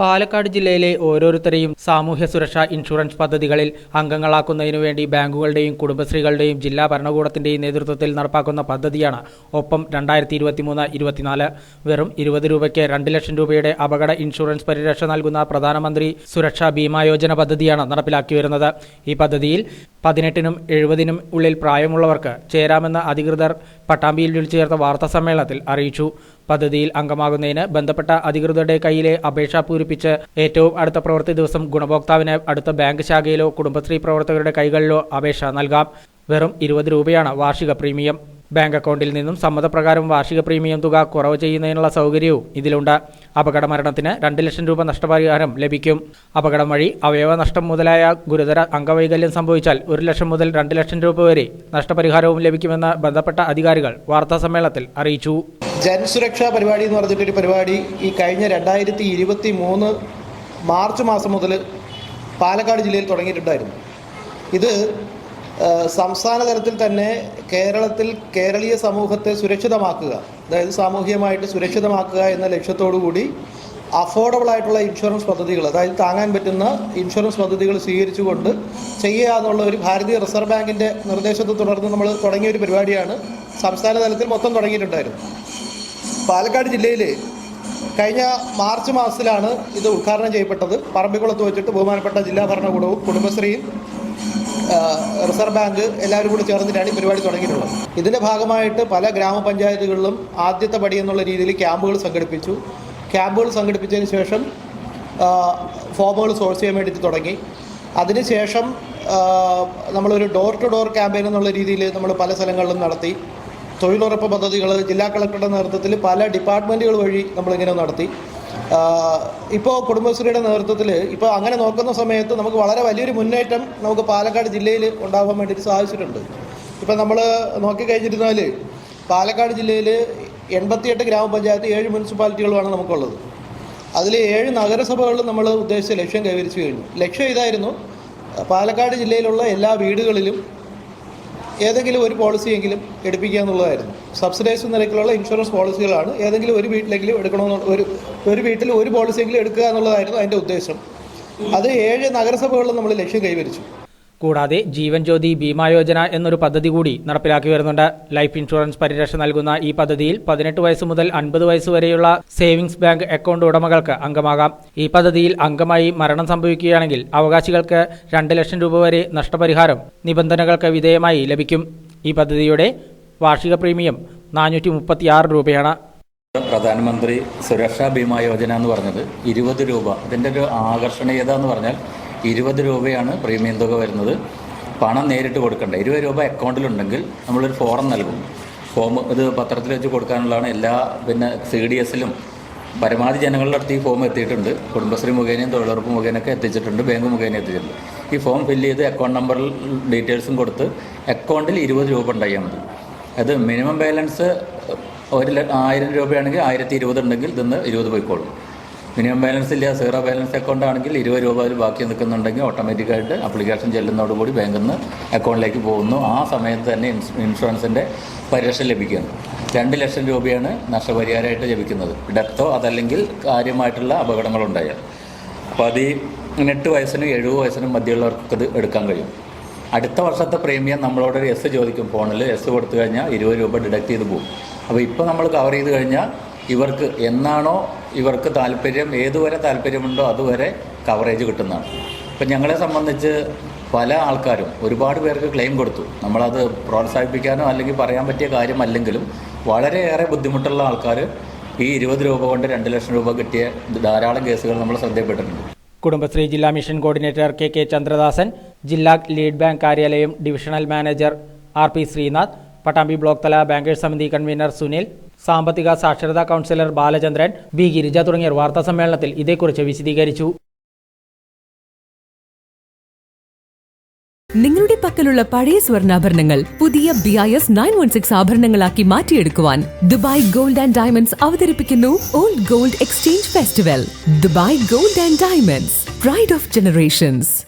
പാലക്കാട് ജില്ലയിലെ ഓരോരുത്തരെയും സാമൂഹ്യ സുരക്ഷാ ഇൻഷുറൻസ് പദ്ധതികളിൽ അംഗങ്ങളാക്കുന്നതിനു വേണ്ടി ബാങ്കുകളുടെയും കുടുംബശ്രീകളുടെയും ജില്ലാ ഭരണകൂടത്തിന്റെയും നേതൃത്വത്തിൽ നടപ്പാക്കുന്ന പദ്ധതിയാണ് ഒപ്പം രണ്ടായിരത്തി ഇരുപത്തിമൂന്ന് ഇരുപത്തിനാല്. വെറും ഇരുപത് രൂപയ്ക്ക് രണ്ട് ലക്ഷം രൂപയുടെ അപകട ഇൻഷുറൻസ് പരിരക്ഷ നൽകുന്ന പ്രധാനമന്ത്രി സുരക്ഷാ ബീമാ യോജന പദ്ധതിയാണ് നടപ്പിലാക്കി വരുന്നത്. ഈ പദ്ധതിയിൽ പതിനെട്ടിനും എഴുപതിനും ഉള്ളിൽ പ്രായമുള്ളവർക്ക് ചേരാമെന്ന് അധികൃതർ പട്ടാമ്പിയിൽ വിളിച്ചു ചേർത്ത വാർത്താ സമ്മേളനത്തിൽ അറിയിച്ചു. പദ്ധതിയിൽ അംഗമാകുന്നതിന് ബന്ധപ്പെട്ട അധികൃതരുടെ കയ്യിലെ അപേക്ഷ പൂരിപ്പിച്ച് ഏറ്റവും അടുത്ത പ്രവൃത്തി ദിവസം ഗുണഭോക്താവിന് അടുത്ത ബാങ്ക് ശാഖയിലോ കുടുംബശ്രീ പ്രവർത്തകരുടെ കൈകളിലോ അപേക്ഷ നൽകാം. വെറും ഇരുപത് രൂപയാണ് വാർഷിക പ്രീമിയം. ബാങ്ക് അക്കൗണ്ടിൽ നിന്നും സമ്മതപ്രകാരം വാർഷിക പ്രീമിയം തുക കുറവ് ചെയ്യുന്നതിനുള്ള സൗകര്യവും ഇതിലുണ്ട്. അപകട മരണത്തിന് രണ്ട് ലക്ഷം രൂപ നഷ്ടപരിഹാരം ലഭിക്കും. അപകടം വഴി അവയവ നഷ്ടം മുതലായ ഗുരുതര അംഗവൈകല്യം സംഭവിച്ചാൽ ഒരു ലക്ഷം മുതൽ രണ്ട് ലക്ഷം രൂപ വരെ നഷ്ടപരിഹാരവും ലഭിക്കുമെന്ന് ബന്ധപ്പെട്ട അധികാരികൾ വാർത്താസമ്മേളനത്തിൽ അറിയിച്ചു. ജനസുരക്ഷാ പരിപാടി എന്ന് പറഞ്ഞിട്ടൊരു പരിപാടി ഈ കഴിഞ്ഞ രണ്ടായിരത്തി ഇരുപത്തി മൂന്ന് മാർച്ച് മാസം മുതൽ പാലക്കാട് ജില്ലയിൽ തുടങ്ങിയിട്ടുണ്ടായിരുന്നു. ഇത് സംസ്ഥാന തലത്തിൽ തന്നെ കേരളത്തിൽ കേരളീയ സമൂഹത്തെ സുരക്ഷിതമാക്കുക. അതായത് സാമൂഹികമായിട്ട് സുരക്ഷിതമാക്കുക എന്ന കൂടി അഫോർഡബിൾ ആയിട്ടുള്ള ഇൻഷുറൻസ് പദ്ധതികൾ അതായത് താങ്ങാൻ പറ്റുന്ന ഇൻഷുറൻസ് പദ്ധതികൾ സ്വീകരിച്ചുകൊണ്ട് ചെയ്യുക എന്നുള്ള ഒരു ഭാരതീയ റിസർവ് ബാങ്കിന്റെ നിർദ്ദേശത്തെ തുടർന്ന് നമ്മൾ തുടങ്ങിയ ഒരു പരിപാടിയാണ് സംസ്ഥാന തലത്തിൽ മൊത്തം തുടങ്ങിയിട്ടുണ്ടായിരുന്നു പാലക്കാട് ജില്ലയിൽ കഴിഞ്ഞ മാർച്ച് മാസത്തിലാണ് ഇത് ഉദ്ഘാടനം ചെയ്യപ്പെട്ടത്. പറമ്പിക്കുളത്ത് വെച്ചിട്ട് ബഹുമാനപ്പെട്ട ജില്ലാ ഭരണകൂടവും കുടുംബശ്രീയും റിസർവ് ബാങ്ക് എല്ലാവരും കൂടി ചേർന്നിട്ടാണ് ഈ പരിപാടി തുടങ്ങിയിട്ടുള്ളത്. ഇതിന്റെ ഭാഗമായിട്ട് പല ഗ്രാമപഞ്ചായത്തുകളിലും ആദ്യത്തെ പടി എന്നുള്ള രീതിയിൽ ക്യാമ്പുകൾ സംഘടിപ്പിച്ചു. ക്യാമ്പുകൾ സംഘടിപ്പിച്ചതിന് ശേഷം ഫോമുകൾ സോഴ്സ് ചെയ്യാൻ വേണ്ടി തുടങ്ങി. അതിനുശേഷം നമ്മളൊരു ഡോർ ടു ഡോർ ക്യാമ്പയിൻ എന്നുള്ള രീതിയിൽ നമ്മൾ പല സ്ഥലങ്ങളിലും നടത്തി. തൊഴിലുറപ്പ് പദ്ധതികൾ ജില്ലാ കളക്ടറുടെ നേതൃത്വത്തിൽ പല ഡിപ്പാർട്ട്മെന്റുകൾ വഴി നമ്മളിങ്ങനെ നടത്തി. ഇപ്പോൾ കുടുംബശ്രീയുടെ നേതൃത്വത്തിൽ ഇപ്പോൾ അങ്ങനെ നോക്കുന്ന സമയത്ത് നമുക്ക് വളരെ വലിയൊരു മുന്നേറ്റം നമുക്ക് പാലക്കാട് ജില്ലയിൽ ഉണ്ടാകാൻ വേണ്ടിയിട്ട് സാധിച്ചിട്ടുണ്ട്. ഇപ്പം നമ്മൾ നോക്കിക്കഴിഞ്ഞിരുന്നാൽ പാലക്കാട് ജില്ലയിൽ എൺപത്തിയെട്ട് ഗ്രാമപഞ്ചായത്ത് ഏഴ് മുനിസിപ്പാലിറ്റികളുമാണ് നമുക്കുള്ളത്. അതിൽ ഏഴ് നഗരസഭകളിലും നമ്മൾ ഉദ്ദേശിച്ച ലക്ഷ്യം കൈവരിച്ചു കഴിഞ്ഞു. ലക്ഷ്യം ഇതായിരുന്നു പാലക്കാട് ജില്ലയിലുള്ള എല്ലാ വീടുകളിലും ഏതെങ്കിലും ഒരു പോളിസിയെങ്കിലും എടുപ്പിക്കുക എന്നുള്ളതായിരുന്നു. സബ്സിഡൈസ് നിരക്കിലുള്ള ഇൻഷുറൻസ് പോളിസികളാണ് ഏതെങ്കിലും ഒരു വീട്ടിലെങ്കിലും എടുക്കണമെന്ന് ഒരു ഒരു വീട്ടിൽ ഒരു പോളിസിയെങ്കിലും എടുക്കുക എന്നുള്ളതായിരുന്നു അതിന്റെ ഉദ്ദേശം. അത് ഏഴ് നഗരസഭകളിലും നമ്മൾ ലക്ഷ്യം കൈവരിച്ചു. കൂടാതെ ജീവൻ ജ്യോതി ബീമാ യോജന എന്നൊരു പദ്ധതി കൂടി നടപ്പിലാക്കി വരുന്നുണ്ട്. ലൈഫ് ഇൻഷുറൻസ് പരിരക്ഷ നൽകുന്ന ഈ പദ്ധതിയിൽ പതിനെട്ട് വയസ്സ് മുതൽ അൻപത് വയസ്സ് വരെയുള്ള സേവിങ്സ് ബാങ്ക് അക്കൗണ്ട് ഉടമകൾക്ക് അംഗമാകാം. ഈ പദ്ധതിയിൽ അംഗമായി മരണം സംഭവിക്കുകയാണെങ്കിൽ അവകാശികൾക്ക് രണ്ട് ലക്ഷം രൂപ വരെ നഷ്ടപരിഹാരം നിബന്ധനകൾക്ക് വിധേയമായി ലഭിക്കും. ഈ പദ്ധതിയുടെ വാർഷിക പ്രീമിയം നാനൂറ്റി മുപ്പത്തിയാറ് രൂപയാണ്. പ്രധാനമന്ത്രി സുരക്ഷാ ബീമാ യോജന എന്ന് പറഞ്ഞത് ഇരുപത് രൂപ. ഇതിന്റെ ഒരു ആകർഷണീയത എന്ന് പറഞ്ഞാൽ ഇരുപത് രൂപയാണ് പ്രീമിയം തുക വരുന്നത്. പണം നേരിട്ട് കൊടുക്കണ്ട. ഇരുപത് രൂപ അക്കൗണ്ടിലുണ്ടെങ്കിൽ നമ്മളൊരു ഫോറം നൽകും. ഫോം ഇത് പത്രത്തിൽ വെച്ച് കൊടുക്കാനുള്ളതാണ്. എല്ലാ പിന്നെ സി ഡി എസിലും പരമാവധി ജനങ്ങളുടെ അടുത്ത് ഈ ഫോം എത്തിയിട്ടുണ്ട്. കുടുംബശ്രീ മുഖേനയും തൊഴിലുറപ്പ് മുഖേനയൊക്കെ എത്തിച്ചിട്ടുണ്ട്. ബാങ്ക് മുഖേന എത്തിച്ചിട്ടുണ്ട്. ഈ ഫോം ഫില്ല് ചെയ്ത് അക്കൗണ്ട് നമ്പറിൽ ഡീറ്റെയിൽസും കൊടുത്ത് അക്കൗണ്ടിൽ ഇരുപത് രൂപ ഉണ്ടായാൽ മതി. അത് മിനിമം ബാലൻസ് ഒരു ആയിരം രൂപയാണെങ്കിൽ ആയിരത്തി ഇരുപത് ഉണ്ടെങ്കിൽ ഇതിന്ന് ഇരുപത് പോയിക്കോളും. മിനിമം ബാലൻസ് ഇല്ല സീറോ ബാലൻസ് അക്കൗണ്ട് ആണെങ്കിൽ ഇരുപത് രൂപ ബാക്കി നിൽക്കുന്നുണ്ടെങ്കിൽ ഓട്ടോമാറ്റിക്കായിട്ട് ആപ്ലിക്കേഷൻ ചെല്ലുന്നതോടുകൂടി ബാങ്കിൽ നിന്ന് അക്കൗണ്ടിലേക്ക് പോകുന്നു. ആ സമയത്ത് തന്നെ ഇൻഷ് ഇൻഷുറൻസിന്റെ പരിരക്ഷ ലഭിക്കുന്നു. രണ്ട് ലക്ഷം രൂപയാണ് നഷ്ടപരിഹാരമായിട്ട് ലഭിക്കുന്നത്. ഡെത്തോ അതല്ലെങ്കിൽ കാര്യമായിട്ടുള്ള അപകടങ്ങളുണ്ടായാൽ. അപ്പോൾ അത് ഈ എട്ട് വയസ്സിനും എഴുപത് വയസ്സിനും മധ്യമുള്ളവർക്ക് ഇത് എടുക്കാൻ കഴിയും. അടുത്ത വർഷത്തെ പ്രീമിയം നമ്മളോട് ഒരു എസ് ചോദിക്കും. ഫോണിൽ എസ് കൊടുത്തു കഴിഞ്ഞാൽ ഇരുപത് രൂപ ഡിഡക്റ്റ് ചെയ്ത് പോകും. അപ്പോൾ ഇപ്പോൾ നമ്മൾ കവർ ചെയ്ത് കഴിഞ്ഞാൽ ഇവർക്ക് എന്നാണോ ഇവർക്ക് താല്പര്യം ഏതുവരെ താല്പര്യമുണ്ടോ അതുവരെ കവറേജ് കിട്ടുന്നതാണ്. ഇപ്പം ഞങ്ങളെ സംബന്ധിച്ച് പല ആൾക്കാരും ഒരുപാട് പേർക്ക് ക്ലെയിം കൊടുത്തു. നമ്മളത് പ്രോത്സാഹിപ്പിക്കാനോ അല്ലെങ്കിൽ പറയാൻ പറ്റിയ കാര്യമല്ലെങ്കിലും വളരെയേറെ ബുദ്ധിമുട്ടുള്ള ആൾക്കാർ ഈ ഇരുപത് രൂപ കൊണ്ട് രണ്ട് ലക്ഷം രൂപ കിട്ടിയ ധാരാളം കേസുകൾ നമ്മൾ ശ്രദ്ധയപ്പെട്ടിട്ടുണ്ട് കുടുംബശ്രീ ജില്ലാ mission coordinator K K Chandradasan ജില്ലാ ലീഡ് ബാങ്ക് കാര്യാലയം divisional manager R P Srinath Pattambi block തല ബാങ്കേഴ്സ് സമിതി കൺവീനർ സുനിൽ സാമ്പത്തിക സാക്ഷരതാ കൗൺസിലർ ബാലചന്ദ്രൻ ബി ഗിരിജ തുടങ്ങിയവർ വാർത്താ സമ്മേളനത്തിൽ ഇതേക്കുറിച്ച് വിശദീകരിച്ചു. നിങ്ങളുടെ പക്കലുള്ള പഴയ സ്വർണാഭരണങ്ങൾ പുതിയ B I S nine one six ആഭരണങ്ങളാക്കി മാറ്റിയെടുക്കുവാൻ ദുബായ് ഗോൾഡ് ആൻഡ് ഡയമണ്ട്സ് അവതരിപ്പിക്കുന്നു old gold exchange festival. Dubai gold and diamonds. Pride of generations